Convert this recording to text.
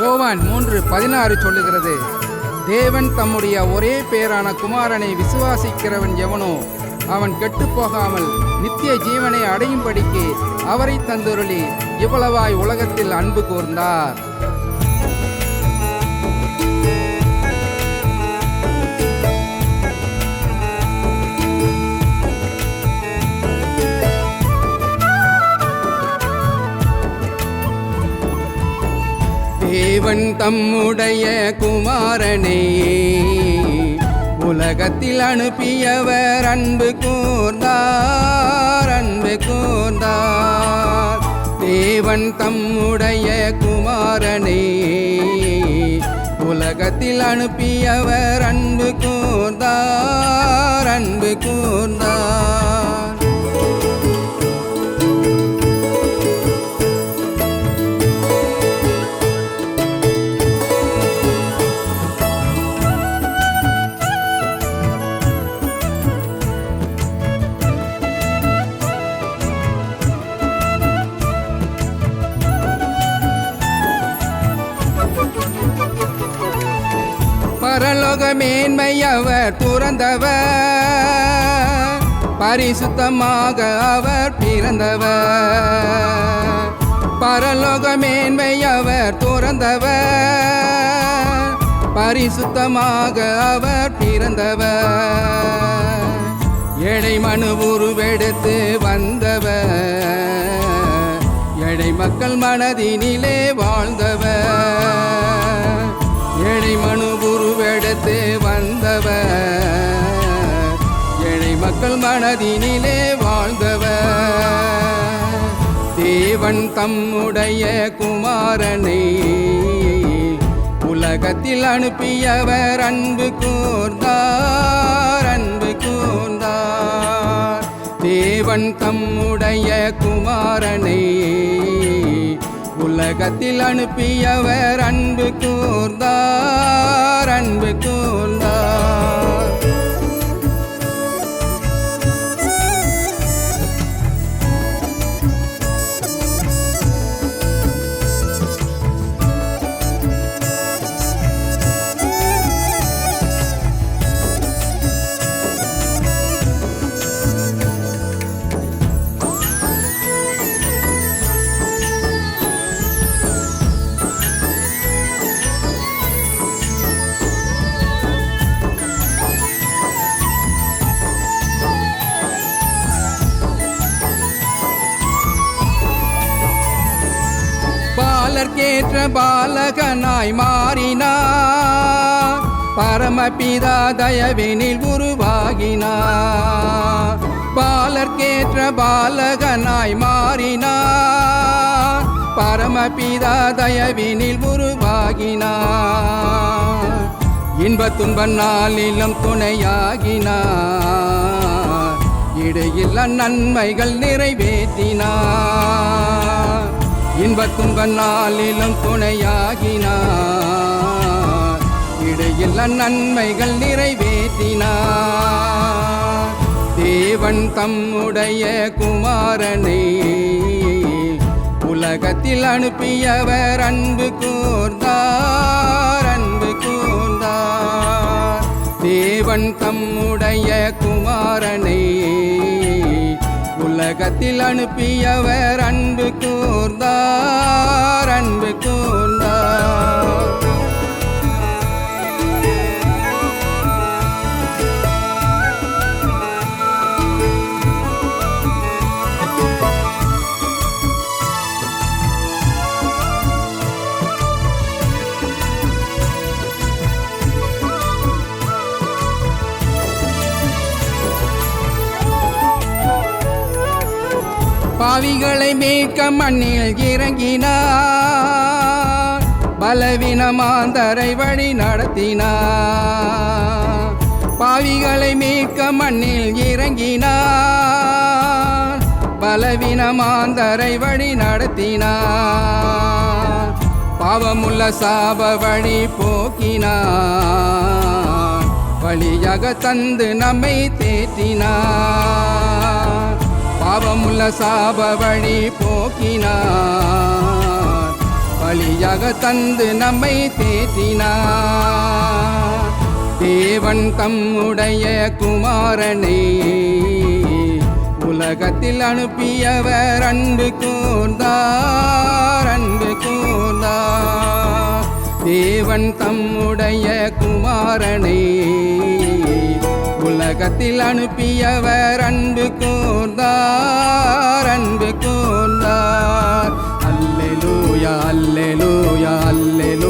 யோவான் மூன்று பதினாறு சொல்லுகிறது தேவன் தம்முடைய ஒரே பேரான குமாரனை விசுவாசிக்கிறவன் எவனோ அவன் கெட்டு போகாமல் நித்திய ஜீவனை அடையும்படிக்கு அவரை தந்துருளி இவ்வளவாய் உலகத்தில் அன்பு கூர்ந்தார். தம்முடைய குமாரனே. உலகத்தில் அனுப்பியவர் அன்பு கூர்ந்தார் அன்பு கூர்ந்தார். தேவன் தம்முடைய குமாரனே. உலகத்தில் அனுப்பியவர் அன்பு கூர்ந்தார் அன்பு கூர்ந்தார். பரலோக மேன்மை அவர் துறந்தவர் பரிசுத்தமாக அவர் பிறந்தவர். பரலோக மேன்மை அவர் துறந்தவர். பரிசுத்தமாக அவர் பிறந்தவர். எடை மனு உருவெடுத்து வந்தவர். எடை மக்கள் மனதினிலே வாழ்ந்தவர். ஏழை மனு மக்கள் மனதினிலே வாழ்ந்தவர். தேவன் தம்முடைய குமாரனை உலகத்தில் அனுப்பியவர். அன்பு கூர்ந்தார் அன்பு கூர்ந்தார். தேவன் தம்முடைய குமாரனை உலகத்தில் அனுப்பியவர். அன்பு கூர்ந்தார். அதற்கேற்ற பாலகனாய் மாறினார். பரமபிதா தயவினில் உருவாகினார். பாலர்கேற்ற பாலகனாய் மாறினார். பரமபிதா தயவினில் உருவாகினார். இன்பத் துன்ப நாளிலும் துணையாகினார். இடையில் நன்மைகள் நிறைவேற்றினார். இன்பத் துன்ப நாளிலும் துணையாகினார். இடையில் நன்மைகள் நிறைவேற்றினார். தேவன் தம்முடைய குமாரனை உலகத்தில் அனுப்பியவர் அன்பு கூர்ந்தார் அன்பு கூர்ந்தார். தேவன் தம்முடைய குமாரனை உலகத்தில் அனுப்பியவர் அன்பு கூர்ந்தார் அன்பு பாவிகளை மீட்க மண்ணில் இறங்கினார். பலவீனமாந்தரை வழி நடத்தினார். பாவிகளை மீட்க மண்ணில் இறங்கினார். பலவீனமாந்தரை வழி நடத்தினார். பாவமுள்ள சாப வழி போக்கினார். வழியாக தந்து நம்மை தேற்றினார். பாவமுள்ள சாப வழி போக்கினார். பலியாக தந்து நம்மை தேத்தினார் தேவன் தம்முடைய குமாரனை உலகத்தில் அனுப்பியவர் அன்பு கூர்ந்தார் அன்பு கூர்ந்தார். தேவன் தம்முடைய குமாரனை உலகத்தில் அனுப்பியவர் அன்பு கூர்ந்தார் அன்பு கூர்ந்தார். அல்லேலூயா அல்லேலூயா அல்லேலூயா